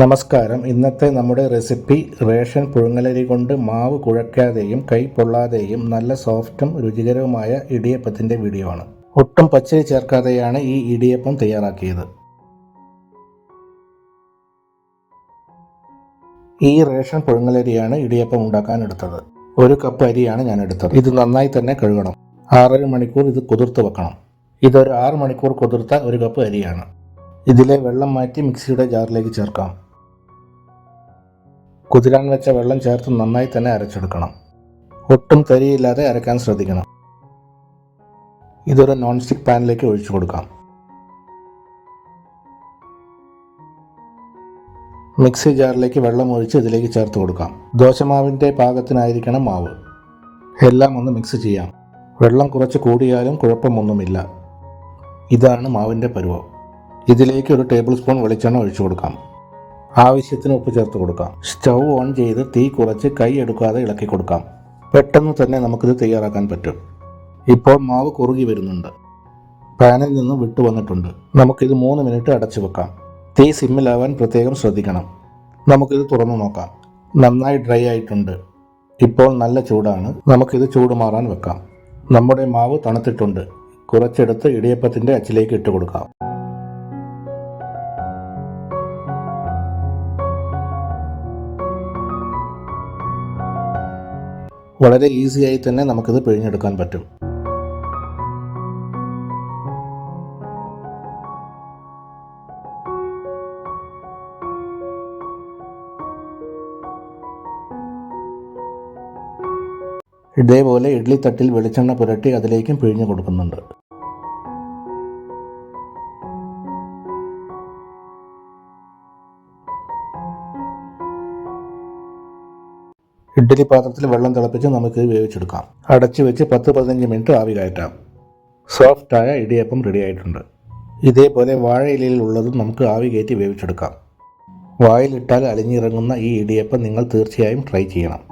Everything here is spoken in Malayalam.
നമസ്കാരം. ഇന്നത്തെ നമ്മുടെ റെസിപ്പി റേഷൻ പുഴുങ്ങലരി കൊണ്ട് മാവ് കുഴക്കാതെയും കൈ പൊള്ളാതെയും നല്ല സോഫ്റ്റും രുചികരവുമായ ഇടിയപ്പത്തിന്റെ വീഡിയോ ആണ്. ഒട്ടും പച്ചരി ചേർക്കാതെയാണ് ഈ ഇടിയപ്പം തയ്യാറാക്കിയത്. ഈ റേഷൻ പുഴുങ്ങലരിയാണ് ഇടിയപ്പം ഉണ്ടാക്കാൻ എടുത്തത്. ഒരു കപ്പ് അരിയാണ് ഞാൻ എടുത്തത്. ഇത് നന്നായി തന്നെ കഴുകണം. ആറര മണിക്കൂർ ഇത് കുതിർത്ത് വെക്കണം. ഇതൊരു ആറ് മണിക്കൂർ കുതിർത്ത ഒരു കപ്പ് അരിയാണ്. ഇതിലെ വെള്ളം മാറ്റി മിക്സിയുടെ ജാറിലേക്ക് ചേർക്കാം. കുതിരാൻ വെച്ച വെള്ളം ചേർത്ത് നന്നായി തന്നെ അരച്ചെടുക്കണം. ഒട്ടും തരിയില്ലാതെ അരക്കാൻ ശ്രദ്ധിക്കണം. ഇതൊരു നോൺ സ്റ്റിക്ക് പാനിലേക്ക് ഒഴിച്ചു കൊടുക്കാം. മിക്സി ജാറിലേക്ക് വെള്ളം ഒഴിച്ച് ഇതിലേക്ക് ചേർത്ത് കൊടുക്കാം. ദോശമാവിന്റെ പാകത്തിനായിരിക്കണം മാവ്. എല്ലാം ഒന്ന് മിക്സ് ചെയ്യാം. വെള്ളം കുറച്ച് കൂടിയാലും കുഴപ്പമൊന്നുമില്ല. ഇതാണ് മാവിന്റെ പരുവം. ഇതിലേക്ക് ഒരു ടേബിൾ സ്പൂൺ വെളിച്ചെണ്ണ ഒഴിച്ചു കൊടുക്കാം. ആവശ്യത്തിന് ഉപ്പ് ചേർത്ത് കൊടുക്കാം. സ്റ്റൗ ഓൺ ചെയ്ത് തീ കുറച്ച് കൈ എടുക്കാതെ ഇളക്കി കൊടുക്കാം. പെട്ടെന്ന് തന്നെ നമുക്കിത് തയ്യാറാക്കാൻ പറ്റും. ഇപ്പോൾ മാവ് കുറുകി വരുന്നുണ്ട്. പാനിൽ നിന്ന് വിട്ടു വന്നിട്ടുണ്ട്. നമുക്കിത് മൂന്ന് മിനിറ്റ് അടച്ചു വെക്കാം. തീ സിമ്മിലാവാൻ പ്രത്യേകം ശ്രദ്ധിക്കണം. നമുക്കിത് തുറന്നു നോക്കാം. നന്നായി ഡ്രൈ ആയിട്ടുണ്ട്. ഇപ്പോൾ നല്ല ചൂടാണ്. നമുക്കിത് ചൂട് മാറാൻ വെക്കാം. നമ്മുടെ മാവ് തണുത്തിട്ടുണ്ട്. കുറച്ചെടുത്ത് ഇടിയപ്പത്തിന്റെ അച്ചിലേക്ക് ഇട്ട് കൊടുക്കാം. വളരെ ഈസിയായി തന്നെ നമുക്കിത് പിഴിഞ്ഞെടുക്കാൻ പറ്റും. ഇതേപോലെ ഇഡ്ലി തട്ടിൽ വെളിച്ചെണ്ണ പുരട്ടി അതിലേക്കും പിഴിഞ്ഞു കൊടുക്കുന്നുണ്ട്. ഇഡ്ഡലി പാത്രത്തിൽ വെള്ളം തിളപ്പിച്ച് നമുക്ക് വേവിച്ചെടുക്കാം. അടച്ചു വെച്ച് പത്ത് പതിനഞ്ച് മിനിറ്റ് ആവി കയറ്റാം. സോഫ്റ്റായ ഇടിയപ്പം റെഡി ആയിട്ടുണ്ട്. ഇതേപോലെ വാഴയിലയിൽ ഉള്ളതും നമുക്ക് ആവി കയറ്റി വേവിച്ചെടുക്കാം. വായിലിട്ടാൽ അലിഞ്ഞിറങ്ങുന്ന ഈ ഇടിയപ്പം നിങ്ങൾ തീർച്ചയായും ട്രൈ ചെയ്യണം.